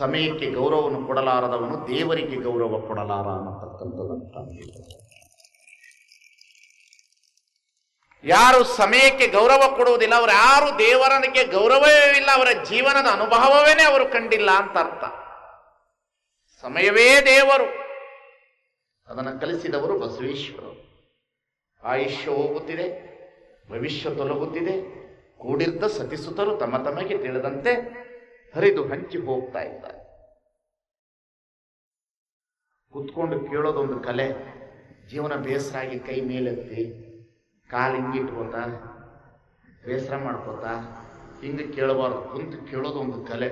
ಸಮಯಕ್ಕೆ ಗೌರವವನ್ನು ಕೊಡಲಾರದವನು ದೇವರಿಗೆ ಗೌರವ ಕೊಡಲಾರ ಅನ್ನತಕ್ಕಂಥದ್ದು. ಯಾರು ಸಮಯಕ್ಕೆ ಗೌರವ ಕೊಡುವುದಿಲ್ಲ, ಅವರು ಯಾರು ದೇವರನಿಗೆ ಗೌರವವೇ ಇಲ್ಲ, ಅವರ ಜೀವನದ ಅನುಭವವೇನೆ ಅವರು ಕಂಡಿಲ್ಲ ಅಂತ ಅರ್ಥ. ಸಮಯವೇ ದೇವರು. ಅದನ್ನು ಕಲಿಸಿದವರು ಬಸವೇಶ್ವರರು. ಆಯುಷ್ಯ ಹೋಗುತ್ತಿದೆ, ಭವಿಷ್ಯ ತೊಲಗುತ್ತಿದೆ, ಕೂಡಿದ್ದ ಸತಿಸುತರು ತಮ್ಮ ತಮಗೆ ತಿಳಿದಂತೆ ಹರಿದು ಹಂಚಿ ಹೋಗ್ತಾ ಇದ್ದಾರೆ. ಕುತ್ಕೊಂಡು ಕೇಳೋದೊಂದು ಕಲೆ, ಜೀವನ ಬೇಸರಾಗಿ ಕೈ ಮೇಲೆತ್ತಿ, ಕಾಲು ಹಿಂಗಿಟ್ಕೋತ, ಬೇಸರ ಮಾಡ್ಕೋತ, ಹಿಂಗೆ ಕೇಳಬಾರ್ದು, ಕುಂತು ಕೇಳೋದೊಂದು ಕಲೆ.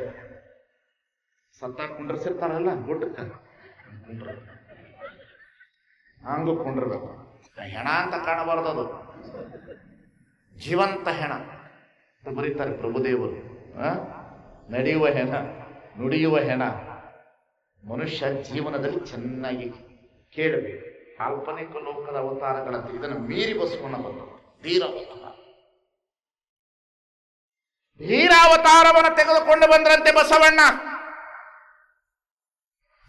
ಸತ್ತ ಕುಂಡ್ರಸಿರ್ತಾರಲ್ಲ ಗುಡ್ಡಕ್ಕ ಕುಂಡ್ರ ಹಂಗೂ ಕುಂಡ್ರಬೇಕು. ಹೆಣ ಅಂತ ಕಾಣಬಾರ್ದು ಅದು. ಜೀವಂತ ಹೆಣ ಅಂತ ಬರೀತಾರೆ ಪ್ರಭುದೇವರು? ನಡೆಯುವ ಹೆಣ, ನುಡಿಯುವ ಹೆಣ, ಮನುಷ್ಯ ಜೀವನದಲ್ಲಿ ಚೆನ್ನಾಗಿ ಕೇಳಬೇಕು. ಕಾಲ್ಪನಿಕ ಲೋಕದ ಅವತಾರಗಳಂತೆ ಇದನ್ನು ಮೀರಿ ಬಸವಣ್ಣ ಬಂದರು ಧೀರಾವತಾರ ಧೀರಾವತಾರವನ್ನು ತೆಗೆದುಕೊಂಡು ಬಂದ್ರಂತೆ ಬಸವಣ್ಣ.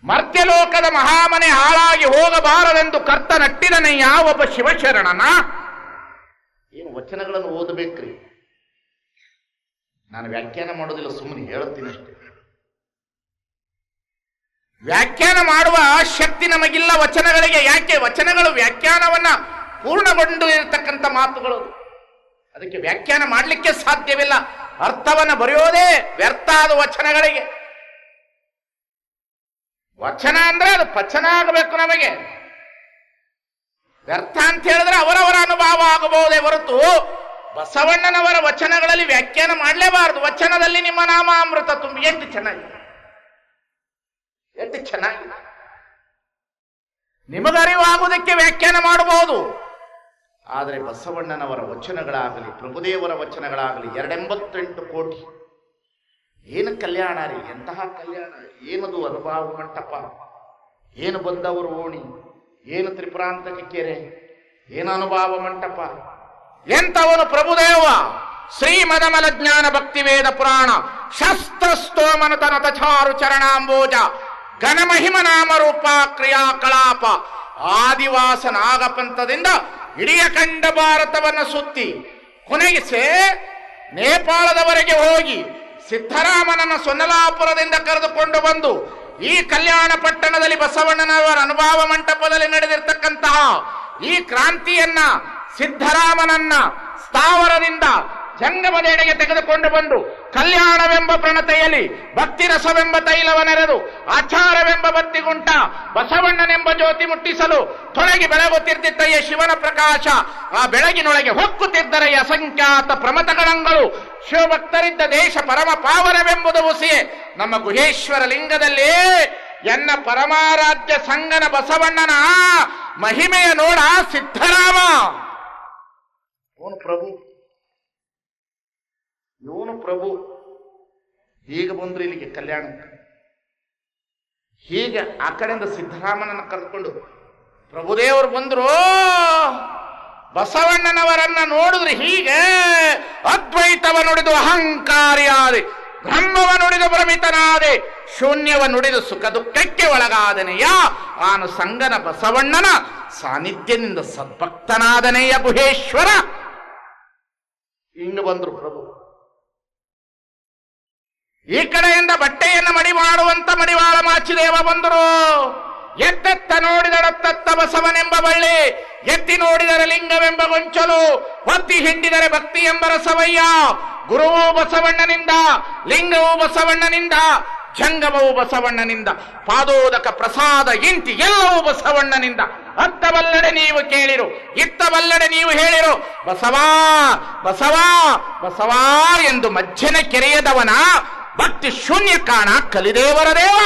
ಮರ್ತ್ಯಲೋಕದ ಮಹಾಮನೆ ಹಾಳಾಗಿ ಹೋಗಬಾರದೆಂದು ಕರ್ತ ನಟ್ಟಿದನೇ ಯಾವೊಬ್ಬ ಶಿವಶರಣನ? ಏನು ವಚನಗಳನ್ನು ಓದಬೇಕ್ರಿ? ನಾನು ವ್ಯಾಖ್ಯಾನ ಮಾಡೋದಿಲ್ಲ ಸುಮ್ಮನೆ ಹೇಳುತ್ತೀನಿ ಅಷ್ಟೇ. ವ್ಯಾಖ್ಯಾನ ಮಾಡುವ ಶಕ್ತಿ ನಮಗಿಲ್ಲ, ವಚನಗಳಿಗೆ. ಯಾಕೆ? ವಚನಗಳು ವ್ಯಾಖ್ಯಾನವನ್ನ ಪೂರ್ಣಗೊಂಡು ಇರತಕ್ಕಂಥ ಮಾತುಗಳು. ಅದಕ್ಕೆ ವ್ಯಾಖ್ಯಾನ ಮಾಡಲಿಕ್ಕೆ ಸಾಧ್ಯವಿಲ್ಲ. ಅರ್ಥವನ್ನು ಬರೆಯೋದೇ ವ್ಯರ್ಥ ಆದ ವಚನಗಳಿಗೆ. ವಚನ ಅಂದ್ರೆ ಅದು ಪಚನ ಆಗಬೇಕು ನಮಗೆ. ವ್ಯರ್ಥ ಅಂತ ಹೇಳಿದ್ರೆ ಅವರವರ ಅನುಭವ ಆಗಬಹುದೇ ಹೊರತು ಬಸವಣ್ಣನವರ ವಚನಗಳಲ್ಲಿ ವ್ಯಾಖ್ಯಾನ ಮಾಡಲೇಬಾರದು. ವಚನದಲ್ಲಿ ನಿಮ್ಮ ನಾಮ ಅಮೃತ ತುಂಬಿ ಎಷ್ಟು ಚೆನ್ನಾಗಿದೆ ಎಷ್ಟು ಚೆನ್ನಾಗಿದೆ ನಿಮಗರಿವಾಗುವುದಕ್ಕೆ ವ್ಯಾಖ್ಯಾನ ಮಾಡಬಹುದು. ಆದರೆ ಬಸವಣ್ಣನವರ ವಚನಗಳಾಗಲಿ, ಪ್ರಭುದೇವರ ವಚನಗಳಾಗಲಿ ಎರಡೆಂಬತ್ತೆಂಟು ಕೋಟಿ. ಏನು ಕಲ್ಯಾಣ ರೀ? ಎಂತಹ ಕಲ್ಯಾಣ? ಏನದು ಅನುಭವ ಮಂಟಪ? ಏನು ಬಂದವರು ಓಣಿ? ಏನು ತ್ರಿಪುರಾಂತಕ ಕೆರೆ? ಏನು ಅನುಭವ ಮಂಟಪ? ಎಂತವನು ಪ್ರಭುದೇವ? ಶ್ರೀಮದಮಲ ಜ್ಞಾನ ಭಕ್ತಿ ವೇದ ಪುರಾಣ ಶಸ್ತ್ರಸ್ತೋಮನತನ ತಚಾರು ಚರಣಾಂಬೋಜ ಘನಮಹಿಮ ನಾಮರೂಪ ಕ್ರಿಯಾಕಲಾಪ, ಆದಿವಾಸ ನಾಗಪಂಥದಿಂದ ಇಡೀ ಅಖಂಡ ಭಾರತವನ್ನು ಸುತ್ತಿ ಕೊನೆಗಿಸೆ ನೇಪಾಳದವರೆಗೆ ಹೋಗಿ ಸಿದ್ದರಾಮನನ್ನು ಸೊನ್ನಲಾಪುರದಿಂದ ಕರೆದುಕೊಂಡು ಬಂದು ಈ ಕಲ್ಯಾಣ ಪಟ್ಟಣದಲ್ಲಿ ಬಸವಣ್ಣನವರ ಅನುಭಾವ ಮಂಟಪದಲ್ಲಿ ನಡೆದಿರ್ತಕ್ಕಂತಹ ಈ ಕ್ರಾಂತಿಯನ್ನ ಸಿದ್ದರಾಮನನ್ನ ಸ್ಥಾವರದಿಂದ ಜಂಗಮದೆಡೆಗೆ ತೆಗೆದುಕೊಂಡು ಬಂದು ಕಲ್ಯಾಣವೆಂಬ ಪ್ರಣತೆಯಲ್ಲಿ ಭಕ್ತಿರಸವೆಂಬ ತೈಲವನೆರೆದು ಆಚಾರವೆಂಬ ಬತ್ತಿಗುಂಟ ಬಸವಣ್ಣನೆಂಬ ಜ್ಯೋತಿ ಮುಟ್ಟಿಸಲು ತೊಡಗಿ ಬೆಳಗುತ್ತಿರ್ತಿತ್ತಯ್ಯ ಶಿವನ ಪ್ರಕಾಶ, ಆ ಬೆಳಗಿನೊಳಗೆ ಹೊಕ್ಕುತ್ತಿದ್ದರೆಯ ಅಸಂಖ್ಯಾತ ಪ್ರಮತಗಣಗಳು ಶಿವಭಕ್ತರಿದ್ದ ದೇಶ ಪರಮ ಪಾವನವೆಂಬುದು ಹುಸಿಯೇ. ನಮ್ಮ ಗುಹೇಶ್ವರ ಲಿಂಗದಲ್ಲಿ ಎನ್ನ ಪರಮಾರಾಧ್ಯ ಸಂಗನ ಬಸವಣ್ಣನ ಮಹಿಮೆಯ ನೋಡ ಸಿದ್ಧರಾಮ. ಅವನು ಪ್ರಭು. ಇವನು ಪ್ರಭು. ಹೀಗೆ ಬಂದ್ರೆ ಇಲ್ಲಿಗೆ ಕಲ್ಯಾಣ ಹೀಗೆ ಆ ಕಡೆಯಿಂದ ಸಿದ್ಧರಾಮನನ್ನು ಕರೆದುಕೊಂಡು ಪ್ರಭುದೇವರು ಬಂದ್ರು? ಬಸವಣ್ಣನವರನ್ನ ನೋಡಿದ್ರೆ ಹೀಗೆ ಅದ್ವೈತವ ನುಡಿದು ಅಹಂಕಾರಿಯಾದೆ, ಬ್ರಹ್ಮವ ನುಡಿದು ಭ್ರಮಿತನಾದೆ, ಶೂನ್ಯವ ನುಡಿದು ಸುಖ ದುಃಖಕ್ಕೆ ಒಳಗಾದನೆಯ ಆನು ಸಂಗನ ಬಸವಣ್ಣನ ಸಾನ್ನಿಧ್ಯದಿಂದ ಸದ್ಭಕ್ತನಾದನೆಯ ಗುಹೇಶ್ವರ. ಹಿಂಗ ಬಂದ್ರು ಪ್ರಭು ಈ ಕಡೆಯಿಂದ ಬಟ್ಟೆಯನ್ನು ಮಡಿ ಮಾಡುವಂತ ಮಡಿವಾಳ ಮಾಚಿದೇವ ಬಂದರು. ಎತ್ತೆತ್ತ ನೋಡಿದರತ್ತತ್ತ ಬಸವನೆಂಬ ಬಳ್ಳಿ, ಎತ್ತಿ ನೋಡಿದರೆ ಲಿಂಗವೆಂಬ ಗೊಂಚಲು ಹೊತ್ತಿ ಹಿಂಡಿದರೆ ಭಕ್ತಿ ಎಂಬ ರಸವಯ್ಯ. ಗುರುವು ಬಸವಣ್ಣನಿಂದ, ಲಿಂಗವು ಬಸವಣ್ಣನಿಂದ, ಜಂಗಮವು ಬಸವಣ್ಣನಿಂದ, ಪಾದೋದಕ ಪ್ರಸಾದ ಇಂತಿ ಎಲ್ಲವೂ ಬಸವಣ್ಣನಿಂದ. ಅತ್ತವಲ್ಲಡೆ ನೀವು ಕೇಳಿರು ಇತ್ತವಲ್ಲಡೆ ನೀವು ಹೇಳಿರು, ಬಸವಾ ಬಸವಾ ಬಸವಾ ಎಂದು ಮಜ್ಜನ ಕೆರೆಯದವನ ಭಕ್ತಿ ಶೂನ್ಯ ಕಾಣ ಕಲಿದೇವರ ದೇವ.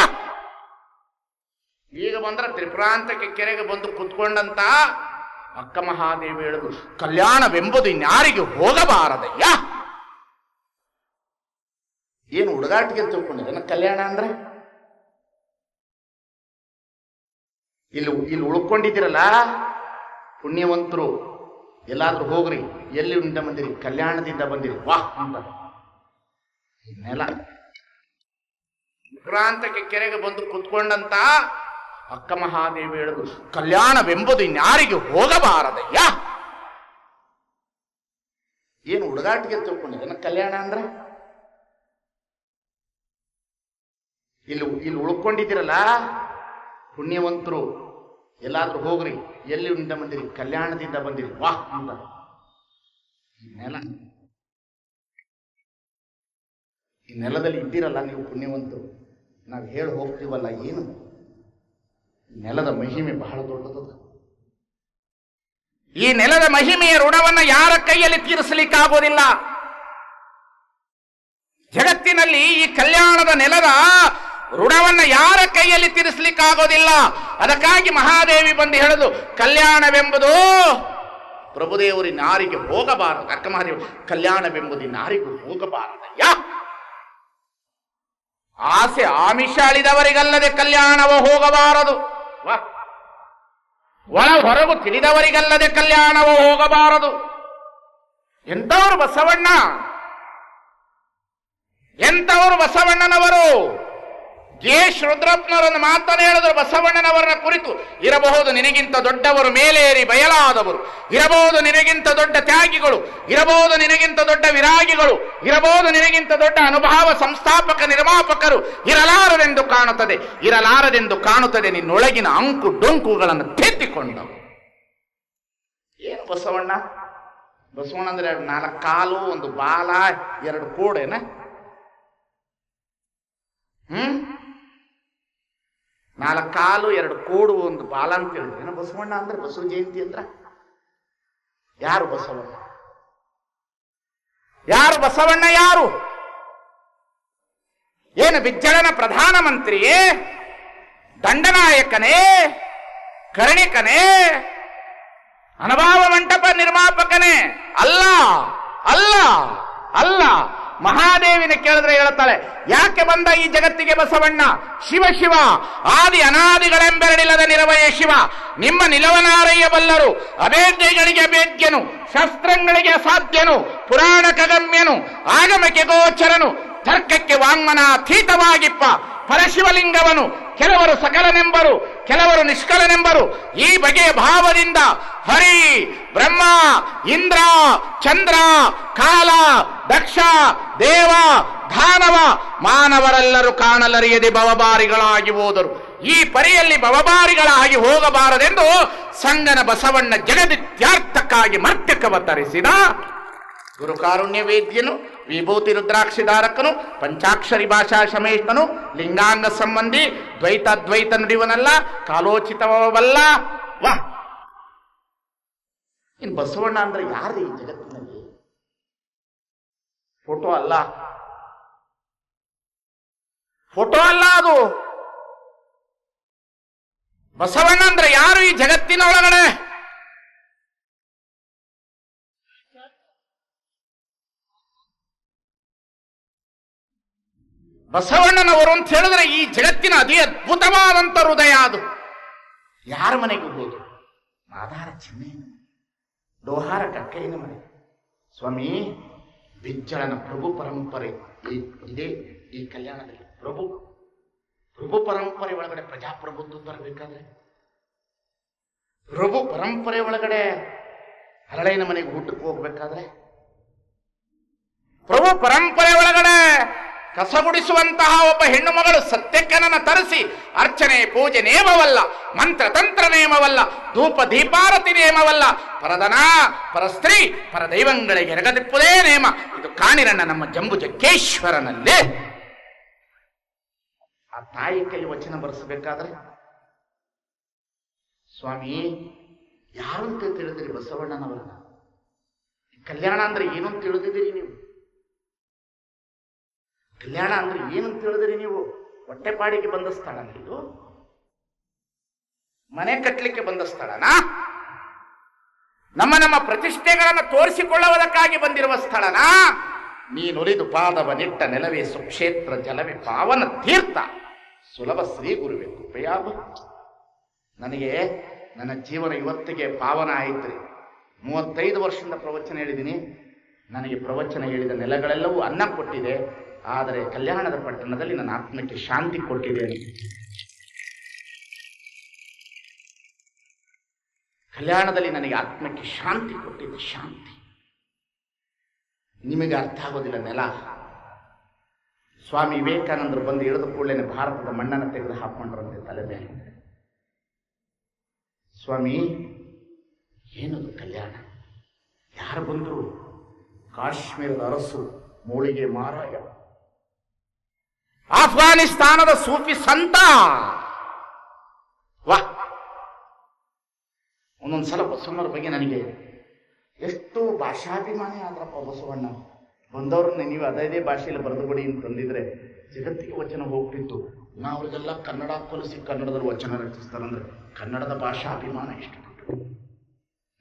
ಈಗ ಬಂದ್ರ ತ್ರಿಪುರಾಂತಕ್ಕೆ ಕೆರೆಗೆ ಬಂದು ಕುತ್ಕೊಂಡಂತ ಅಕ್ಕ ಮಹಾದೇವಿ ಹೇಳಿದ್ರು, ಕಲ್ಯಾಣವೆಂಬುದು ಇನ್ಯಾರಿಗೆ ಹೋಗಬಾರದಯ್ಯ? ಏನು ಹುಡುಗಾಟಿಗೆ ತಿಳ್ಕೊಂಡಿದ್ದಾನ, ಕಲ್ಯಾಣ ಅಂದ್ರೆ? ಇಲ್ಲಿ ಇಲ್ಲಿ ಉಳ್ಕೊಂಡಿದ್ದೀರಲ್ಲ? ಪುಣ್ಯವಂತರು, ಎಲ್ಲಾದ್ರೂ ಹೋಗ್ರಿ. ಎಲ್ಲಿ ಉಂಡ ಬಂದಿರಿ? ಕಲ್ಯಾಣದಿಂದ ಬಂದಿರಿ. ವಾಹ್ ಅಂತ. ಇನ್ನೆಲ್ಲ ನೆಲ. ವಿಕ್ರಾಂತಕ್ಕೆ ಕೆರೆಗೆ ಬಂದು ಕುತ್ಕೊಂಡಂತ ಅಕ್ಕ ಮಹಾದೇವಿ ಹೇಳಿದ್ರು, ಕಲ್ಯಾಣವೆಂಬುದು ಇನ್ಯಾರಿಗೆ ಹೋಗಬಾರದಯ್ಯ. ಏನು ಹುಡುಗಾಟಿಗೆ ತಿಳ್ಕೊಂಡಿದ್ದೇನೆ ಕಲ್ಯಾಣ ಅಂದ್ರೆ? ಇಲ್ಲಿ ಇಲ್ಲಿ ಉಳ್ಕೊಂಡಿದ್ದೀರಲ್ಲ? ಪುಣ್ಯವಂತರು ಎಲ್ಲಾದರೂ ಹೋಗ್ರಿ, ಎಲ್ಲಿ ಉಂಟ ಬಂದಿರಿ? ಕಲ್ಯಾಣದಿಂದ ಬಂದಿರಿ. ವಾಹ್ ಅಂತ. ಈ ನೆಲ. ಈ ನೆಲದಲ್ಲಿ ಇದ್ದೀರಲ್ಲ ನೀವು ಪುಣ್ಯವಂತರು. ನಾವು ಹೇಳಿ ಹೋಗ್ತೀವಲ್ಲ, ಏನು? ನೆಲದ ಮಹಿಮೆ ಬಹಳ ದೊಡ್ಡದದ. ಈ ನೆಲದ ಮಹಿಮೆಯ ಋಣವನ್ನ ಯಾರ ಕೈಯಲ್ಲಿ ತೀರಿಸಲಿಕ್ಕಾಗೋದಿಲ್ಲ? ಜಗತ್ತಿನಲ್ಲಿ ಈ ಕಲ್ಯಾಣದ ನೆಲದ ಋಣವನ್ನ ಯಾರ ಕೈಯಲ್ಲಿ ತೀರಿಸಲಿಕ್ಕಾಗೋದಿಲ್ಲ? ಅದಕ್ಕಾಗಿ ಮಹಾದೇವಿ ಬಂದು ಹೇಳುದು, ಕಲ್ಯಾಣವೆಂಬುದು ಪ್ರಭುದೇವರಿ ನಾರಿಗೆ ಹೋಗಬಾರದು. ಅಕ್ಕ ಮಹಾದೇವಿ, ಕಲ್ಯಾಣವೆಂಬುದು ನಾರಿಗೂ ಹೋಗಬಾರದಯ್ಯ. ಆಸೆ ಆಮಿಷ ಅಳಿದವರಿಗಲ್ಲದೆ ಕಲ್ಯಾಣವ ಹೋಗಬಾರದು. ಒಳ ಹೊರಗು ತಿಳಿದವರಿಗಲ್ಲದೆ ಕಲ್ಯಾಣವ ಹೋಗಬಾರದು. ಎಂತವರು ಬಸವಣ್ಣ? ಎಂತವರು ಬಸವಣ್ಣನವರು? ಜೇಶ್ ರುದ್ರಪ್ಪನವರನ್ನು ಮಾತನ್ನು ಹೇಳಿದ್ರು. ಬಸವಣ್ಣನವರನ್ನ ಕುರಿತು ಇರಬಹುದು ನಿನಗಿಂತ ದೊಡ್ಡವರು ಮೇಲೇರಿ ಬಯಲಾದವರು. ಇರಬಹುದು ನಿನಗಿಂತ ದೊಡ್ಡ ತ್ಯಾಗಿಗಳು. ಇರಬಹುದು ನಿನಗಿಂತ ದೊಡ್ಡ ವಿರಾಗಿಗಳು. ಇರಬಹುದು ನಿನಗಿಂತ ದೊಡ್ಡ ಅನುಭಾವ ಸಂಸ್ಥಾಪಕ ನಿರ್ಮಾಪಕರು. ಇರಲಾರದೆಂದು ಕಾಣುತ್ತದೆ. ಇರಲಾರದೆಂದು ಕಾಣುತ್ತದೆ ನಿನ್ನೊಳಗಿನ ಅಂಕು ಡೊಂಕುಗಳನ್ನು ತೆತ್ತಿಕೊಂಡವು ಏನು ಬಸವಣ್ಣ? ಬಸವಣ್ಣ ಅಂದ್ರೆ ಎರಡು ನಾಲ್ಕು ಕಾಲು, ಒಂದು ಬಾಲ, ಎರಡು ಕೋಡೆನ? ಹ್ಮ್? ನಾಲ್ಕು ಕಾಲು ಎರಡು ಕೋಡು ಒಂದು ಬಾಲ ಅಂತ ಹೇಳಿದ್ರೆ ಏನೋ ಬಸವಣ್ಣ ಅಂದ್ರೆ ಬಸವ ಜಯಂತಿ ಅಂದ್ರ? ಯಾರು ಬಸವಣ್ಣ? ಯಾರು ಬಸವಣ್ಣ ಯಾರು? ಏನು ಬಿಜ್ಜಳನ ಪ್ರಧಾನಮಂತ್ರಿಯೇ ದಂಡನಾಯಕನೇ? ಕರ್ಣಿಕನೇ? ಅನುಭಾವ ಮಂಟಪ ನಿರ್ಮಾಪಕನೇ? ಅಲ್ಲ ಅಲ್ಲ ಅಲ್ಲ. ಮಹಾದೇವಿನ ಕೇಳಿದ್ರೆ ಹೇಳುತ್ತಾಳೆ, ಯಾಕೆ ಬಂದ ಈ ಜಗತ್ತಿಗೆ ಬಸವಣ್ಣ? ಶಿವ ಶಿವ, ಆದಿ ಅನಾದಿಗಳೆಂಬೆರಡಿಲ್ಲದ ನಿರವಯ ಶಿವ. ನಿಮ್ಮ ನಿಲವನಾರಯ್ಯ ಬಲ್ಲರು, ಅಭೇದ್ಯಗಳಿಗೆ ಅಭೇದ್ಯನು, ಶಸ್ತ್ರಗಳಿಗೆ ಅಸಾಧ್ಯನು, ಪುರಾಣ ಕಗಮ್ಯನು ಆಗಮಕ್ಕೆ ಗೋಚರನು, ತರ್ಕಕ್ಕೆ ವಾಂಗ್ಮನಾತೀತವಾಗಿಪ್ಪ ಪರಶಿವಲಿಂಗವನು, ಕೆಲವರು ಸಕಲನೆಂಬರು, ಕೆಲವರು ನಿಷ್ಕಲನೆಂಬರು. ಈ ಬಗೆಯ ಭಾವದಿಂದ ಹರಿ, ಬ್ರಹ್ಮ, ಇಂದ್ರ, ಚಂದ್ರ, ಕಾಲ, ದಕ್ಷ, ದೇವ, ಧಾನವ ಮಾನವರೆಲ್ಲರೂ ಕಾಣಲರಿಯದೆ ಭವಬಾರಿಗಳಾಗಿ ಹೋದರು. ಈ ಪರಿಯಲ್ಲಿ ಬವಬಾರಿಗಳಾಗಿ ಹೋಗಬಾರದೆಂದು ಸಂಗನ ಬಸವಣ್ಣ ಜಗದಿತ್ಯಾರ್ಥಕ್ಕಾಗಿ ಮರ್ತ್ಯಕವತರಿಸಿದ ಗುರುಕಾರುಣ್ಯ ವೇದ್ಯನು, ವಿಭೂತಿ ರುದ್ರಾಕ್ಷಿಧಾರಕನು, ಪಂಚಾಕ್ಷರಿ ಭಾಷಾ ಸಮೇತನು ಲಿಂಗಾಂಗ ಸಂಬಂಧಿ ದ್ವೈತ ದ್ವೈತ ನುಡಿವನಲ್ಲ ಕಾಲೋಚಿತವಲ್ಲ ವಾ ಇನ್ ಬಸವಣ್ಣ ಅಂದ್ರೆ ಯಾರು ಈ ಜಗತ್ತಿನಲ್ಲಿ? ಫೋಟೋ ಅಲ್ಲ. ಫೋಟೋ ಅಲ್ಲ ಅದು. ಬಸವಣ್ಣ ಅಂದ್ರೆ ಯಾರು ಈ ಜಗತ್ತಿನ ಒಳಗಡೆ ಬಸವಣ್ಣನವರು ಅಂತ ಹೇಳಿದ್ರೆ ಈ ಜಗತ್ತಿನ ಅತಿ ಅದ್ಭುತವಾದಂತ ಹೃದಯ ಅದು. ಯಾರ ಮನೆಗೆ ಹೋಗೋದು? ಆಧಾರ ಮನೆ. ದೋಹಾರ ಕಕ್ಕೈನ ಮನೆ? ಸ್ವಾಮಿ ಬಿಜ್ಜಳನ ಪ್ರಭು ಪರಂಪರೆ ಇದೇ ಈ ಕಲ್ಯಾಣದಲ್ಲಿ. ಪ್ರಭು ಪ್ರಭು ಪರಂಪರೆ ಒಳಗಡೆ ಪ್ರಜಾಪ್ರಭುತ್ವ ತರಬೇಕಾದ್ರೆ? ಪ್ರಭು ಪರಂಪರೆ ಒಳಗಡೆ ಹರಳೈನ ಮನೆಗೆ ಊಟಕ್ಕೆ ಹೋಗ್ಬೇಕಾದ್ರೆ? ಪ್ರಭು ಪರಂಪರೆ ಒಳಗಡೆ ಕಸಗುಡಿಸುವಂತಹ ಒಬ್ಬ ಹೆಣ್ಣು ಮಗಳು ಸತ್ಯಕ್ಕನನ್ನ ತರಿಸಿ, ಅರ್ಚನೆ ಪೂಜೆ ನೇಮವಲ್ಲ ಮಂತ್ರ ತಂತ್ರ ನೇಮವಲ್ಲ ಧೂಪ ದೀಪಾರತಿ ನೇಮವಲ್ಲ ಪರದನ ಪರಸ್ತ್ರೀ, ಪರದೈವಂಗಳಿಗೆ ಎರಗದಿಪ್ಪುದೇ ನೇಮ ಇದು ಕಾಣಿರಣ್ಣ ನಮ್ಮ ಜಂಬು ಜಗ್ಗೇಶ್ವರನಲ್ಲೇ. ಆ ತಾಯಿ ಕೈ ವಚನ ಬರೆಸಬೇಕಾದ್ರೆ, ಸ್ವಾಮಿ, ಯಾರು ಅಂತ ತಿಳಿದಿರಿ ಬಸವಣ್ಣನವರನ್ನ? ಕಲ್ಯಾಣ ಅಂದ್ರೆ ಏನು ತಿಳಿದಿದ್ದೀರಿ ನೀವು? ಕಲ್ಯಾಣ ಅಂದ್ರೆ ಏನಂತ ಹೇಳಿದ್ರಿ ನೀವು? ಹೊಟ್ಟೆಪಾಡಿಗೆ ಬಂದ ಸ್ಥಳ ಇದು? ಮನೆ ಕಟ್ಟಲಿಕ್ಕೆ ಬಂದ ಸ್ಥಳನಾ? ನಮ್ಮ ನಮ್ಮ ಪ್ರತಿಷ್ಠೆಗಳನ್ನು ತೋರಿಸಿಕೊಳ್ಳುವುದಕ್ಕಾಗಿ ಬಂದಿರುವ ಸ್ಥಳನಾ? ನೀನುರಿದು ಪಾದವ ನಿಟ್ಟ ನೆಲವೇ ಸುಕ್ಷೇತ್ರ ಜಲವೇ ಪಾವನ ತೀರ್ಥ. ಸುಲಭ ಶ್ರೀ ಗುರುವೆ ಕೃಪೆಯಾಗ ನನಗೆ ನನ್ನ ಜೀವನ ಇವತ್ತಿಗೆ ಪಾವನ ಆಯ್ತ್ರಿ. ಮೂವತ್ತೈದು ವರ್ಷದಿಂದ ಪ್ರವಚನ ಹೇಳಿದ್ದೀನಿ. ನನಗೆ ಪ್ರವಚನ ಹೇಳಿದ ನೆಲಗಳೆಲ್ಲವೂ ಅನ್ನ ಕೊಟ್ಟಿದೆ. ಆದರೆ ಕಲ್ಯಾಣದ ಪಟ್ಟಣದಲ್ಲಿ ನನ್ನ ಆತ್ಮಕ್ಕೆ ಶಾಂತಿ ಕೊಟ್ಟಿದ್ದೇನೆ ಕಲ್ಯಾಣದಲ್ಲಿ ನನಗೆ ಆತ್ಮಕ್ಕೆ ಶಾಂತಿ ಕೊಟ್ಟಿದೆ, ಶಾಂತಿ. ನಿಮಗೆ ಅರ್ಥ ಆಗೋದಿಲ್ಲ ನೆಲ. ಸ್ವಾಮಿ ವಿವೇಕಾನಂದರು ಬಂದು ಇಳಿದ ಕೂಡಲೇ ಭಾರತದ ಮಣ್ಣನ್ನು ತೆಗೆದು ಹಾಕೊಂಡ್ರಂತೆ ತಲೆ ಮೇಲೆ. ಸ್ವಾಮಿ, ಏನದು ಕಲ್ಯಾಣ? ಯಾರು ಬಂದರು? ಕಾಶ್ಮೀರದ ಅರಸು ಮೂಳಿಗೆ ಮಾರಾಯ. ಆಫ್ಘಾನಿಸ್ತಾನದ ಸೂಫಿ ಸಂತ. ವಾ. ಒಂದೊಂದು ಸಲ ಬಸವಣ್ಣವ್ರ ಬಗ್ಗೆ ನನಗೆ ಎಷ್ಟು ಭಾಷಾಭಿಮಾನಿ ಆದ್ರಪ್ಪ ಬಸವಣ್ಣ. ಬಂದವ್ರನ್ನ ನೀವು ಅದೇ ಭಾಷೆಯಲ್ಲಿ ಬರೆದು ಬಿಡಿ ಅಂತಂದಿದ್ರೆ ಜಗತ್ತಿಗೆ ವಚನ ಹೋಗ್ಬಿಟ್ಟಿತ್ತು. ನಾವು ಅವ್ರಿಗೆಲ್ಲ ಕನ್ನಡ ಕೊಲಿಸಿ ಕನ್ನಡದಲ್ಲಿ ವಚನ ರಚಿಸ್ತಾರಂದ್ರೆ ಕನ್ನಡದ ಭಾಷಾಭಿಮಾನ ಎಷ್ಟು.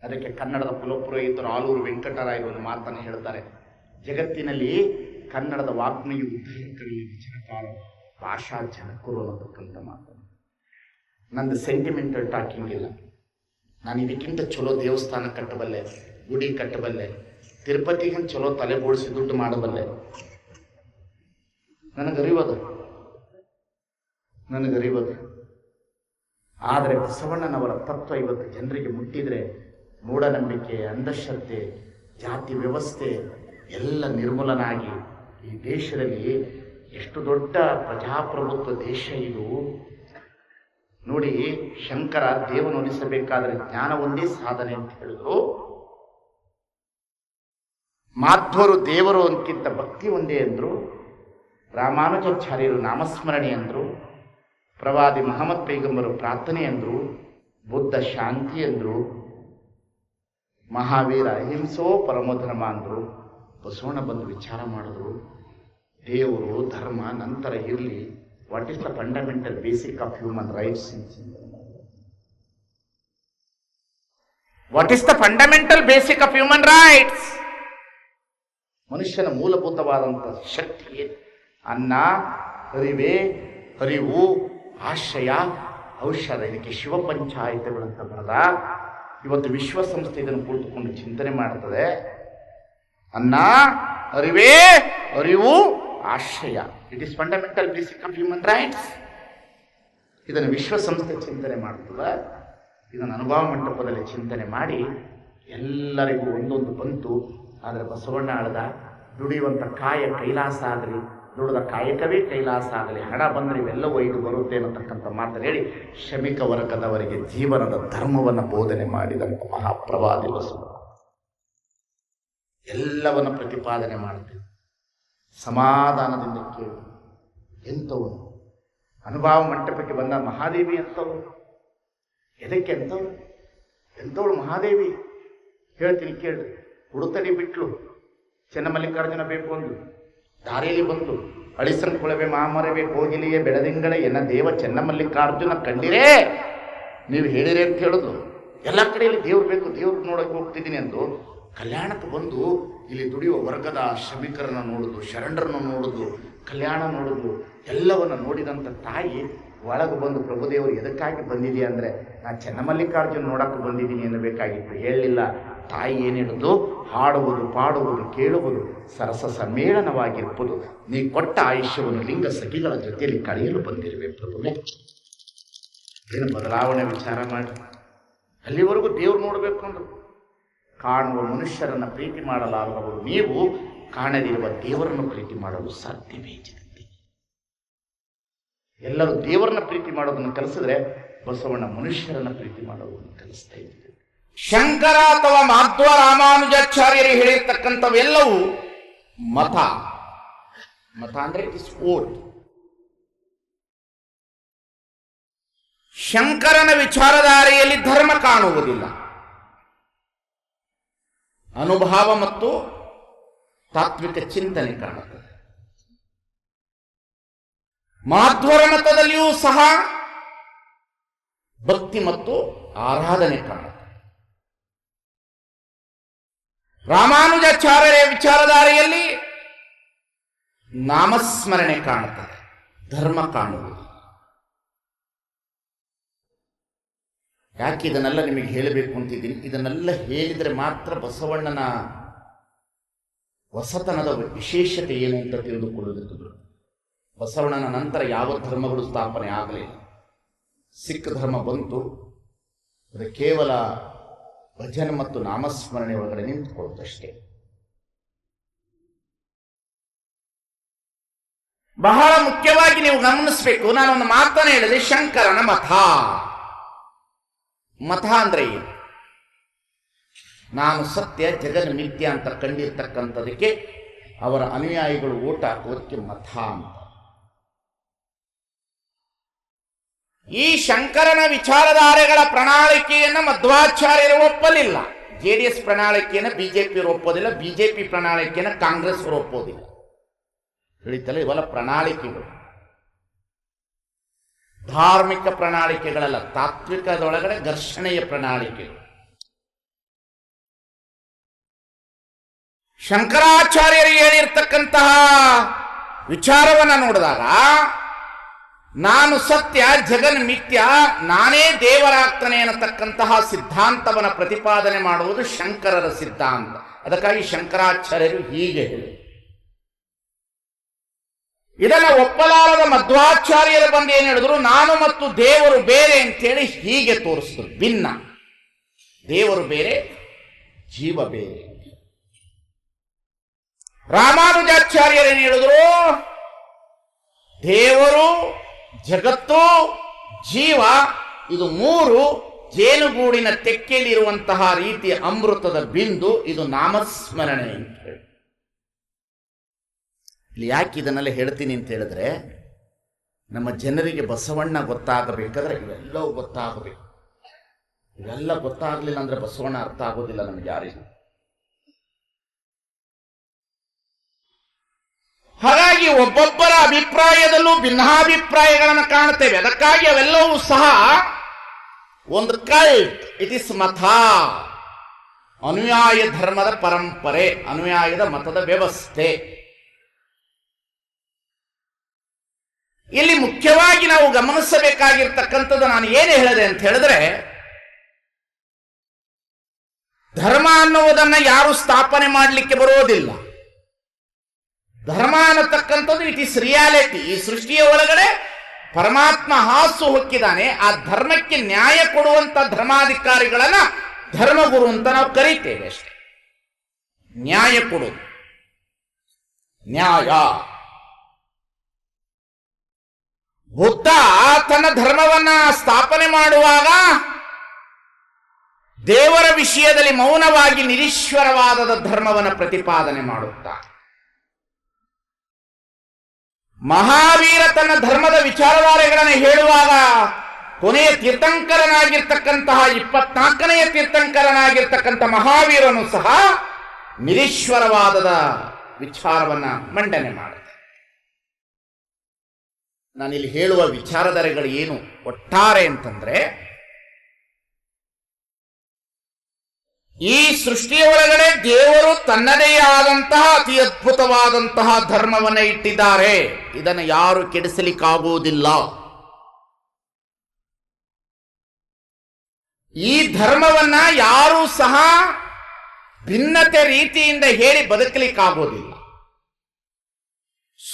ಅದಕ್ಕೆ ಕನ್ನಡದ ಕುಲಪುರೋಹಿತರು ಆಲೂರು ವೆಂಕಟರಾಯರು ಒಂದು ಮಾತನ್ನು ಹೇಳ್ತಾರೆ. ಜಗತ್ತಿನಲ್ಲಿ ಕನ್ನಡದ ವಾಗ್ಮಿಯು ಉದ್ಧಾರಕರಲ್ಲಿ ವಿಚಾರ ಭಾಷಾ ಜನಕರು ಅನ್ನತಕ್ಕಂಥ ಮಾತು. ನಂದು ಸೆಂಟಿಮೆಂಟಲ್ ಟಾಕಿಂಗ್ ಇಲ್ಲ. ನಾನು ಇದಕ್ಕಿಂತ ಚಲೋ ದೇವಸ್ಥಾನ ಕಟ್ಟಬಲ್ಲೆ, ಗುಡಿ ಕಟ್ಟಬಲ್ಲೆ ತಿರುಪತಿಗೆ ಚಲೋ ತಲೆ ಬೋಳಿಸಿ ದುಡ್ಡು ಮಾಡಬಲ್ಲೆ. ನನಗೆ ಅರಿವದು. ಆದರೆ ಬಸವಣ್ಣನವರ ತತ್ವ ಇವತ್ತು ಜನರಿಗೆ ಮುಟ್ಟಿದರೆ ಮೂಢನಂಬಿಕೆ, ಅಂಧಶ್ರದ್ಧೆ, ಜಾತಿ ವ್ಯವಸ್ಥೆ ಎಲ್ಲ ನಿರ್ಮೂಲನಾಗಿ ಈ ದೇಶದಲ್ಲಿ ಎಷ್ಟು ದೊಡ್ಡ ಪ್ರಜಾಪ್ರಭುತ್ವ ದೇಶ ಇದು. ನೋಡಿ, ಶಂಕರ ದೇವನುಳಿಸಬೇಕಾದ್ರೆ ಜ್ಞಾನ ಒಂದೇ ಸಾಧನೆ ಅಂತ ಹೇಳಿದ್ರು. ಮಾಧ್ವರು ದೇವರು ಅಂತಿದ್ದ ಭಕ್ತಿ ಒಂದೇ ಅಂದರು. ರಾಮಾನುಜಾಚಾರ್ಯರು ನಾಮಸ್ಮರಣೆ ಅಂದರು. ಪ್ರವಾದಿ ಮಹಮ್ಮದ್ ಪೈಗಂಬರು ಪ್ರಾರ್ಥನೆ ಅಂದರು. ಬುದ್ಧ ಶಾಂತಿ ಅಂದರು. ಮಹಾವೀರ ಅಹಿಂಸೋ ಪರಮಧರ್ಮ ಅಂದ್ರು. ಬಸವಣ್ಣ ಬಂದು ವಿಚಾರ ಮಾಡಿದ್ರು, ದೇವರು, ಧರ್ಮ, ನಂತರ ಇರಲಿ what is the fundamental basic of human rights what is the fundamental basic of human rights ಮನುಷ್ಯನ ಮೂಲಭೂತವಾದಂಥ ಶಕ್ತಿ? ಅನ್ನ ಅರಿವೆ ಹರಿವು, ಆಶ್ರಯ, ಔಷಧ, ಇದಕ್ಕೆ ಶಿವ ಅಂತ ಬರದ. ಇವತ್ತು ವಿಶ್ವಸಂಸ್ಥೆ ಇದನ್ನು ಕುಳಿತುಕೊಂಡು ಚಿಂತನೆ ಮಾಡ್ತದೆ. ಅನ್ನ, ಅರಿವೇ, ಅರಿವು, ಆಶ್ರಯ. It is fundamental basic of human rights ಇದನ್ನು ವಿಶ್ವಸಂಸ್ಥೆ ಚಿಂತನೆ ಮಾಡ್ತದ ಇದನ್ನು ಅನುಭವ ಮಂಟಪದಲ್ಲಿ ಚಿಂತನೆ ಮಾಡಿ ಎಲ್ಲರಿಗೂ ಒಂದೊಂದು ಬಂತು. ಆದರೆ ಬಸವಣ್ಣ ಆಳದ ದುಡಿಯುವಂಥ ಕಾಯ ಕೈಲಾಸ ಆಗಲಿ, ದುಡಿದ ಕಾಯಕವೇ ಕೈಲಾಸ ಆಗಲಿ, ಹಣ ಬಂದರೆ ಇವೆಲ್ಲವೂ ಇದು ಬರುತ್ತೆ ಅನ್ನತಕ್ಕಂಥ ಮಾತು ಹೇಳಿ ಶ್ರಮಿಕ ವರ್ಗದವರಿಗೆ ಜೀವನದ ಧರ್ಮವನ್ನು ಬೋಧನೆ ಮಾಡಿದಂಥ ಮಹಾಪ್ರವಾದಿ ಬಸವ. ಎಲ್ಲವನ್ನ ಪ್ರತಿಪಾದನೆ ಮಾಡ್ತೇವೆ ಸಮಾಧಾನದಿಂದ ಕೇಳಿ. ಎಂಥವು? ಅನುಭವ ಮಂಟಪಕ್ಕೆ ಬಂದ ಮಹಾದೇವಿ ಎಂಥವಳು ಎದಕ್ಕೆ ಎಂಥವಳು ಎಂಥವಳು ಮಹಾದೇವಿ? ಹೇಳ್ತೀನಿ ಕೇಳ್ರಿ. ಉಡುತಡಿ ಬಿಟ್ಲು. ಚೆನ್ನಮಲ್ಲಿಕಾರ್ಜುನ ಬೇಕು ಅಂದು ದಾರಿಯಲ್ಲಿ ಬಂತು ಅಳಿಸನ್ ಕೊಳವೆ ಮಾಮರವೆ ಕೋಗಿಲಿಯೇ ಬೆಳದಿಂಗಳ ಎನ್ನ ದೇವ ಚೆನ್ನಮಲ್ಲಿಕಾರ್ಜುನ ಕಂಡಿರೇ? ನೀವು ಹೇಳಿರಿ ಅಂತ ಹೇಳಿದ್ರು ಎಲ್ಲ ಕಡೆಯಲ್ಲಿ ದೇವ್ರು ಬೇಕು, ದೇವ್ರು ನೋಡಕ್ಕೆ ಹೋಗ್ತಿದ್ದೀನಿ ಎಂದು ಕಲ್ಯಾಣಕ್ಕೆ ಬಂದು ಇಲ್ಲಿ ದುಡಿಯುವ ವರ್ಗದ ಶ್ರಮಿಕರನ್ನ ನೋಡುದು, ಶರಣರನ್ನು ನೋಡುದು, ಕಲ್ಯಾಣ ನೋಡುದು, ಎಲ್ಲವನ್ನ ನೋಡಿದಂಥ ತಾಯಿ ಒಳಗೆ ಬಂದು ಪ್ರಭುದೇವರು ಎದಕ್ಕಾಗಿ ಬಂದಿದೆ ಅಂದರೆ, ನಾ ಚೆನ್ನಮಲ್ಲಿಕಾರ್ಜುನ ನೋಡಕ್ಕೆ ಬಂದಿದ್ದೀನಿ ಅನ್ನಬೇಕಾಗಿತ್ತು. ಹೇಳಲಿಲ್ಲ ತಾಯಿ ಏನಿಡೋದು ಹಾಡುವುದು, ಪಾಡುವುದು, ಕೇಳುವುದು ಸರಸ ಸಮ್ಮೇಳನವಾಗಿರ್ಬೋದು. ನೀ ಕೊಟ್ಟ ಆಯುಷ್ಯವನ್ನು ಲಿಂಗ ಸಖಿಗಳ ಜೊತೆಯಲ್ಲಿ ಕಳೆಯಲು ಬಂದಿರುವೆ ಪ್ರಭುವೆ. ಏನು ಬದಲಾವಣೆ ವಿಚಾರ ಮಾಡಿ. ಅಲ್ಲಿವರೆಗೂ ದೇವ್ರು ನೋಡಬೇಕು ಅಂದ್ರು. ಕಾಣುವ ಮನುಷ್ಯರನ್ನು ಪ್ರೀತಿ ಮಾಡಲಾರದವರು ನೀವು ಕಾಣದಿರುವ ದೇವರನ್ನು ಪ್ರೀತಿ ಮಾಡಲು ಸಾಧ್ಯವೇ ಜಗತ್ತಿ ಎಲ್ಲರೂ ದೇವರನ್ನ ಪ್ರೀತಿ ಮಾಡೋದನ್ನು ಕಲಿಸಿದ್ರೆ ಬಸವಣ್ಣ ಮನುಷ್ಯರನ್ನ ಪ್ರೀತಿ ಮಾಡೋದನ್ನು ಕಲಿಸ್ತಾ ಇದ್ದೀವಿ ಶಂಕರ ಅಥವಾ ಮಾಧ್ವ ರಾಮಾನುಜಾಚಾರ್ಯರು ಹೇಳಿರ್ತಕ್ಕಂಥವೆಲ್ಲವೂ ಮತ. ಮತ ಅಂದ್ರೆ ಇಸ್ ಓಟ್ ಶಂಕರನ ವಿಚಾರಧಾರೆಯಲ್ಲಿ ಧರ್ಮ ಕಾಣುವುದಿಲ್ಲ. ಅನುಭವ ಮತ್ತು ತಾತ್ವಿಕ ಚಿಂತನೆ ಕಾಣುತ್ತದೆ. ಮಾಧ್ವರ ಮತದಲ್ಲಿಯೂ ಸಹ ಭಕ್ತಿ ಮತ್ತು ಆರಾಧನೆ ಕಾಣುತ್ತದೆ. ರಾಮಾನುಜಾಚಾರ್ಯರ ವಿಚಾರಧಾರೆಯಲ್ಲಿ ನಾಮಸ್ಮರಣೆ ಕಾಣುತ್ತದೆ. ಧರ್ಮ ಕಾಣುವುದು. ಯಾಕೆ ಇದನ್ನೆಲ್ಲ ನಿಮಗೆ ಹೇಳಬೇಕು ಅಂತಿದ್ದೀನಿ? ಇದನ್ನೆಲ್ಲ ಹೇಳಿದರೆ ಮಾತ್ರ ಬಸವಣ್ಣನ ಹೊಸತನದ ವಿಶೇಷತೆ ಏನು ಅಂತ ತಿಳಿದುಕೊಳ್ಳುವುದಕ್ಕೆ ಬಸವಣ್ಣನ ನಂತರ ಯಾವ ಧರ್ಮಗಳು ಸ್ಥಾಪನೆ ಆಗಲಿಲ್ಲ. ಸಿಖ್ ಧರ್ಮ ಬಂತು. ಅದು ಕೇವಲ ಭಜನೆ ಮತ್ತು ನಾಮಸ್ಮರಣೆ ಒಳಗಡೆ ನಿಂತುಕೊಳ್ಳುತ್ತಷ್ಟೇ ಬಹಳ ಮುಖ್ಯವಾಗಿ ನೀವು ಗಮನಿಸಬೇಕು. ನಾನೊಂದು ಮಾತನ್ನ ಹೇಳಿದೆ ಶಂಕರನ ಮತ ಮತ ಅಂದ್ರೆ ಏನು? ನಾನು ಸತ್ಯ ಜಗನ್ ಮಿಥ್ಯ ಅಂತ ಕಂಡಿರ್ತಕ್ಕಂಥದಕ್ಕೆ ಅವರ ಅನುಯಾಯಿಗಳು ಓಟ್ ಹಾಕೋದಕ್ಕೆ ಮತ ಅಂತ. ಈ ಶಂಕರನ ವಿಚಾರಧಾರೆಗಳ ಪ್ರಣಾಳಿಕೆಯನ್ನು ಮಧ್ವಾಚಾರ್ಯರು ಒಪ್ಪಲಿಲ್ಲ. ಜೆ ಡಿ ಎಸ್ ಪ್ರಣಾಳಿಕೆಯನ್ನು ಬಿಜೆಪಿ ಒಪ್ಪೋದಿಲ್ಲ ಬಿಜೆಪಿ ಪ್ರಣಾಳಿಕೆಯನ್ನು ಕಾಂಗ್ರೆಸ್ ಒಪ್ಪೋದಿಲ್ಲ. ತಿಳಿತಲ್ಲ ಇವೆಲ್ಲ ಪ್ರಣಾಳಿಕೆಗಳು. ಧಾರ್ಮಿಕ ಪ್ರಣಾಳಿಕೆಗಳಲ್ಲ, ತಾತ್ವಿಕದೊಳಗಡೆ ಘರ್ಷಣೆಯ ಪ್ರಣಾಳಿಕೆಗಳು ಶಂಕರಾಚಾರ್ಯರು ಹೇಳಿರ್ತಕ್ಕಂತಹ ವಿಚಾರವನ್ನ ನೋಡಿದಾಗ, ನಾನು ಸತ್ಯ, ಜಗನ್ ಮಿಥ್ಯ, ನಾನೇ ದೇವರಾಗ್ತಾನೆ ಅನ್ನತಕ್ಕಂತಹ ಸಿದ್ಧಾಂತವನ್ನು ಪ್ರತಿಪಾದನೆ ಮಾಡುವುದು ಶಂಕರರ ಸಿದ್ಧಾಂತ. ಅದಕ್ಕಾಗಿ ಶಂಕರಾಚಾರ್ಯರು ಹೀಗೆ ಹೇಳಿ ಇದನ್ನ ಒಪ್ಪಲಾರದ ಮಧ್ವಾಚಾರ್ಯರು ಬಂದು ಏನು ಹೇಳಿದ್ರು? ನಾನು ಮತ್ತು ದೇವರು ಬೇರೆ ಅಂತೇಳಿ ಹೀಗೆ ತೋರಿಸಿದ್ರು. ಭಿನ್ನ. ದೇವರು ಬೇರೆ, ಜೀವ ಬೇರೆ. ರಾಮಾನುಜಾಚಾರ್ಯರು ಏನು ಹೇಳಿದ್ರು? ದೇವರು, ಜಗತ್ತು, ಜೀವ, ಇದು ಮೂರು ಜೇನುಗೂಡಿನ ತೆಕ್ಕೆಯಲ್ಲಿರುವಂತಹ ರೀತಿಯ ಅಮೃತದ ಬಿಂದು, ಇದು ನಾಮಸ್ಮರಣೆ ಅಂತ ಹೇಳಿ. ಇಲ್ಲಿ ಯಾಕೆ ಇದನ್ನೆಲ್ಲ ಹೇಳ್ತೀನಿ ಅಂತ ಹೇಳಿದ್ರೆ, ನಮ್ಮ ಜನರಿಗೆ ಬಸವಣ್ಣ ಗೊತ್ತಾಗಬೇಕಾದ್ರೆ ಇವೆಲ್ಲವೂ ಗೊತ್ತಾಗಬೇಕು. ಇವೆಲ್ಲ ಗೊತ್ತಾಗಲಿಲ್ಲ ಅಂದ್ರೆ ಬಸವಣ್ಣ ಅರ್ಥ ಆಗೋದಿಲ್ಲ ನಮ್ಗೆ ಯಾರಿಗೂ. ಹಾಗಾಗಿ ಒಬ್ಬೊಬ್ಬರ ಅಭಿಪ್ರಾಯದಲ್ಲೂ ಭಿನ್ನಾಭಿಪ್ರಾಯಗಳನ್ನು ಕಾಣುತ್ತೇವೆ. ಅದಕ್ಕಾಗಿ ಅವೆಲ್ಲವೂ ಸಹ ಒಂದು ಕಲ್ಟ್ ಇಟ್ ಇಸ್ ಮತ ಅನುಯಾಯ ಧರ್ಮದ ಪರಂಪರೆ, ಅನುಯಾಯದ ಮತದ ವ್ಯವಸ್ಥೆ. ಇಲ್ಲಿ ಮುಖ್ಯವಾಗಿ ನಾವು ಗಮನಿಸಬೇಕಾಗಿರ್ತಕ್ಕಂಥದ್ದು ನಾನು ಏನು ಹೇಳಿದೆ ಅಂತ ಹೇಳಿದ್ರೆ, ಧರ್ಮ ಅನ್ನುವುದನ್ನು ಯಾರು ಸ್ಥಾಪನೆ ಮಾಡಲಿಕ್ಕೆ ಬರೋದಿಲ್ಲ ಧರ್ಮ ಅನ್ನತಕ್ಕಂಥದ್ದು ಇಟ್ ಇಸ್ ರಿಯಾಲಿಟಿ. ಈ ಸೃಷ್ಟಿಯ ಒಳಗಡೆ ಪರಮಾತ್ಮ ಹಾಸು ಹೊಕ್ಕಿದ್ದಾನೆ. ಆ ಧರ್ಮಕ್ಕೆ ನ್ಯಾಯ ಕೊಡುವಂತ ಧರ್ಮಾಧಿಕಾರಿಗಳನ್ನ ಧರ್ಮಗುರು ಅಂತ ನಾವು ಕರೀತೇವೆ ಅಷ್ಟೇ. ನ್ಯಾಯ ಕೊಡು ನ್ಯಾಯ. ಬುದ್ಧ ತನ್ನ ಧರ್ಮವನ್ನ ಸ್ಥಾಪನೆ ಮಾಡುವಾಗ ದೇವರ ವಿಷಯದಲ್ಲಿ ಮೌನವಾಗಿ ನಿರೀಶ್ವರವಾದದ ಧರ್ಮವನ್ನು ಪ್ರತಿಪಾದನೆ ಮಾಡುತ್ತಾ. ಮಹಾವೀರ ತನ್ನ ಧರ್ಮದ ವಿಚಾರಧಾರೆಗಳನ್ನು ಹೇಳುವಾಗ ಕೊನೆಯ ತೀರ್ಥಂಕರನಾಗಿರ್ತಕ್ಕಂತಹ ಇಪ್ಪತ್ನಾಲ್ಕನೆಯ ತೀರ್ಥಂಕರನಾಗಿರ್ತಕ್ಕಂಥ ಮಹಾವೀರನು ಸಹ ನಿರೀಶ್ವರವಾದದ ವಿಚಾರವನ್ನ ಮಂಡನೆ ಮಾಡುತ್ತೆ ನಾನಿಲ್ಲಿ ಹೇಳುವ ವಿಚಾರಧಾರೆಗಳು ಏನು? ಒಟ್ಟಾರೆ ಅಂತಂದ್ರೆ, ಈ ಸೃಷ್ಟಿಯ ಒಳಗಡೆ ದೇವರು ತನ್ನದೇ ಆದಂತಹ ಅತಿ ಅದ್ಭುತವಾದಂತಹ ಧರ್ಮವನ್ನ ಇಟ್ಟಿದ್ದಾರೆ. ಇದನ್ನು ಯಾರು ಕೆಡಿಸಲಿಕ್ಕಾಗುವುದಿಲ್ಲ. ಈ ಧರ್ಮವನ್ನ ಯಾರೂ ಸಹ ಭಿನ್ನತೆ ರೀತಿಯಿಂದ ಹೇಳಿ ಬದುಕಲಿಕ್ಕಾಗೋದಿಲ್ಲ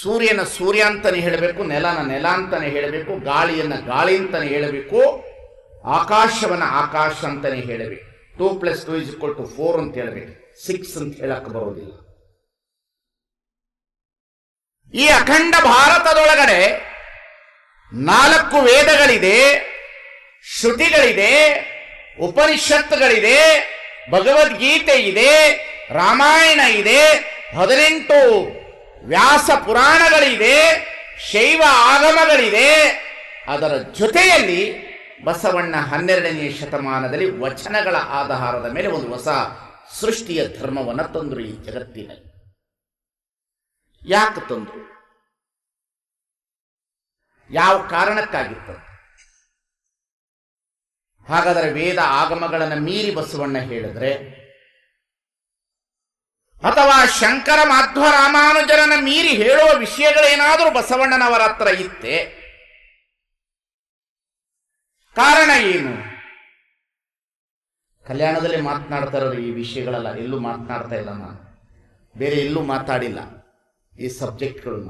ಸೂರ್ಯನ ಸೂರ್ಯ ಅಂತಾನೆ ಹೇಳಬೇಕು, ನೆಲನ ನೆಲ ಅಂತಾನೆ ಹೇಳಬೇಕು, ಗಾಳಿಯನ್ನ ಗಾಳಿ ಅಂತಾನೆ ಹೇಳಬೇಕು, ಆಕಾಶವನ್ನ ಆಕಾಶ ಅಂತಾನೆ ಹೇಳಬೇಕು. Two plus two is equal to four ಅಂತ ಹೇಳಬೇಕು. ಸಿಕ್ಸ್ ಅಂತ ಹೇಳಕ್ ಬರೋದಿಲ್ಲ. ಈ ಅಖಂಡ ಭಾರತದೊಳಗಡೆ ನಾಲ್ಕು ವೇದಗಳಿದೆ, ಶ್ರುತಿಗಳಿದೆ, ಉಪನಿಷತ್ತುಗಳಿದೆ, ಭಗವದ್ಗೀತೆ ಇದೆ, ರಾಮಾಯಣ ಇದೆ, ಹದಿನೆಂಟು ವ್ಯಾಸ ಪುರಾಣಗಳಿದೆ ಶೈವ ಆಗಮಗಳಿದೆ ಅದರ ಜೊತೆಯಲ್ಲಿ ಬಸವಣ್ಣ ಹನ್ನೆರಡನೇ ಶತಮಾನದಲ್ಲಿ ವಚನಗಳ ಆಧಾರದ ಮೇಲೆ ಒಂದು ಹೊಸ ಸೃಷ್ಟಿಯ ಧರ್ಮವನ್ನು ತಂದರು ಈ ಜಗತ್ತಿನಲ್ಲಿ. ಯಾಕೆ ತಂದರು? ಯಾವ ಕಾರಣಕ್ಕಾಗಿತ್ತು ಹಾಗಾದರೆ ವೇದ ಆಗಮಗಳನ್ನು ಮೀರಿ ಬಸವಣ್ಣ ಹೇಳಿದ್ರೆ ಅಥವಾ ಶಂಕರ ಮಾಧ್ವ ರಾಮಾನುಜರನ್ನ ಮೀರಿ ಹೇಳುವ ವಿಷಯಗಳೇನಾದರೂ ಬಸವಣ್ಣನವರ ಹತ್ರ ಇತ್ತೆ? ಕಾರಣ ಏನು? ಕಲ್ಯಾಣದಲ್ಲಿ ಮಾತನಾಡ್ತಾ ಇರೋದು ಈ ವಿಷಯಗಳೆಲ್ಲ, ಎಲ್ಲೂ ಮಾತನಾಡ್ತಾ ಇಲ್ಲ ನಾನು. ಬೇರೆ ಎಲ್ಲೂ ಮಾತಾಡಿಲ್ಲ ಈ ಸಬ್ಜೆಕ್ಟ್ಗಳನ್ನ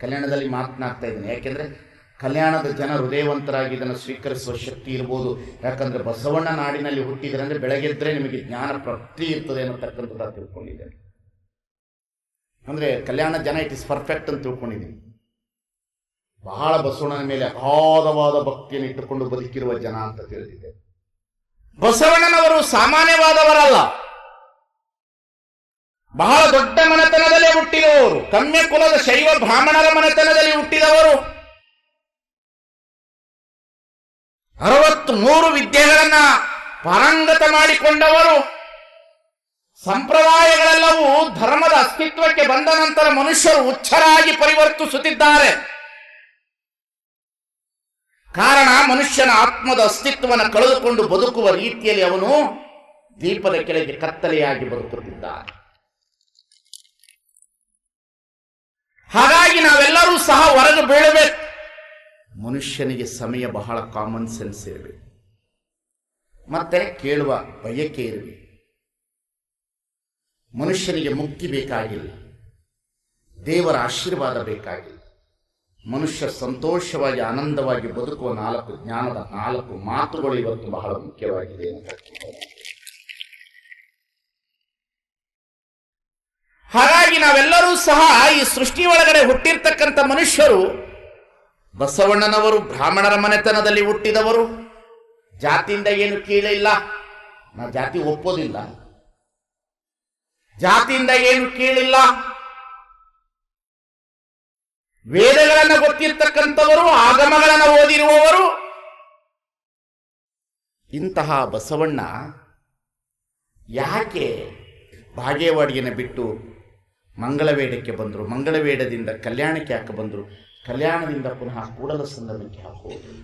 ಕಲ್ಯಾಣದಲ್ಲಿ ಮಾತನಾಡ್ತಾ ಇದ್ದೀನಿ. ಯಾಕೆಂದರೆ ಕಲ್ಯಾಣದ ಜನ ಹೃದಯವಂತರಾಗಿ ಇದನ್ನು ಸ್ವೀಕರಿಸುವ ಶಕ್ತಿ ಇರ್ಬೋದು. ಯಾಕಂದರೆ ಬಸವಣ್ಣ ನಾಡಿನಲ್ಲಿ ಹುಟ್ಟಿದ್ರೆ ಅಂದರೆ ಬೆಳಗ್ಗೆದ್ರೆ ನಿಮಗೆ ಜ್ಞಾನ ಪ್ರಾಪ್ತಿ ಇರ್ತದೆ ಅನ್ನತಕ್ಕಂಥದ್ದು ತಿಳ್ಕೊಂಡಿದ್ದೇನೆ. ಅಂದರೆ ಕಲ್ಯಾಣ ಜನ ಇಟ್ ಇಸ್ ಪರ್ಫೆಕ್ಟ್ ಅಂತ ತಿಳ್ಕೊಂಡಿದ್ದೀನಿ. ಬಹಳ ಬಸವಣ್ಣನ ಮೇಲೆ ಅಗಾಧವಾದ ಭಕ್ತಿಯನ್ನು ಇಟ್ಟುಕೊಂಡು ಬದುಕಿರುವ ಜನ ಅಂತ ತಿಳಿದಿದೆ ಬಸವಣ್ಣನವರು ಸಾಮಾನ್ಯವಾದವರಲ್ಲ. ಬಹಳ ದೊಡ್ಡ ಮನೆತನದಲ್ಲೇ ಹುಟ್ಟಿದವರು. ಕನ್ಯ ಕುಲದ ಶೈವ ಬ್ರಾಹ್ಮಣರ ಮನೆತನದಲ್ಲಿ ಹುಟ್ಟಿದವರು. ಅರವತ್ತು ಮೂರು ವಿದ್ಯೆಗಳನ್ನ ಪರಂಗತ ಮಾಡಿಕೊಂಡವರು. ಸಂಪ್ರದಾಯಗಳೆಲ್ಲವೂ ಧರ್ಮದ ಅಸ್ತಿತ್ವಕ್ಕೆ ಬಂದ ನಂತರ ಮನುಷ್ಯರು ಹುಚ್ಚರಾಗಿ ಪರಿವರ್ತಿಸುತ್ತಿದ್ದಾರೆ. ಕಾರಣ ಮನುಷ್ಯನ ಆತ್ಮದ ಅಸ್ತಿತ್ವವನ್ನು ಕಳೆದುಕೊಂಡು ಬದುಕುವ ರೀತಿಯಲ್ಲಿ ಅವನು ದೀಪದ ಕೆಳಗೆ ಕತ್ತಲೆಯಾಗಿ ಬದುಕುತ್ತಿದ್ದಾನೆ ಹಾಗಾಗಿ ನಾವೆಲ್ಲರೂ ಸಹ ಹೊರಗೆ ಬೀಳಬೇಕು. ಮನುಷ್ಯನಿಗೆ ಸಮಯ ಬಹಳ ಕಾಮನ್ ಸೆನ್ಸ್ ಇರಬೇಕು ಮತ್ತೆ ಕೇಳುವ ಬಯಕೆ ಇರಬೇಕು ಮನುಷ್ಯನಿಗೆ ಮುಕ್ತಿ ಬೇಕಾಗಿಲ್ಲ. ದೇವರ ಆಶೀರ್ವಾದ ಬೇಕಾಗಿಲ್ಲ. ಮನುಷ್ಯ ಸಂತೋಷವಾಗಿ, ಆನಂದವಾಗಿ ಬದುಕುವ ನಾಲ್ಕು, ಜ್ಞಾನದ ನಾಲ್ಕು ಮಾತುಗಳು ಇವತ್ತು ಬಹಳ ಮುಖ್ಯವಾಗಿದೆ. ಹಾಗಾಗಿ ನಾವೆಲ್ಲರೂ ಸಹ ಈ ಸೃಷ್ಟಿ ಒಳಗಡೆ ಹುಟ್ಟಿರ್ತಕ್ಕಂಥ ಮನುಷ್ಯರು ಬಸವಣ್ಣನವರು ಬ್ರಾಹ್ಮಣರ ಮನೆತನದಲ್ಲಿ ಹುಟ್ಟಿದವರು. ಜಾತಿಯಿಂದ ಏನು ಕೀಳಿಲ್ಲ ನಾ ಜಾತಿ ಒಪ್ಪೋದಿಲ್ಲ. ಜಾತಿಯಿಂದ ಏನು ಕೀಳಿಲ್ಲ ವೇದಗಳನ್ನು ಗೊತ್ತಿರ್ತಕ್ಕಂಥವರು, ಆಗಮಗಳನ್ನು ಓದಿರುವವರು. ಇಂತಹ ಬಸವಣ್ಣ ಯಾಕೆ ಬಾಗೇವಾಡಿಯನ್ನು ಬಿಟ್ಟು ಮಂಗಳವೇಡಕ್ಕೆ ಬಂದರು? ಮಂಗಳವೇಡದಿಂದ ಕಲ್ಯಾಣಕ್ಕೆ ಯಾಕೆ ಬಂದರು? ಕಲ್ಯಾಣದಿಂದ ಪುನಃ ಕೂಡಲ ಸಂದರ್ಭಕ್ಕೆ ಹೋದರು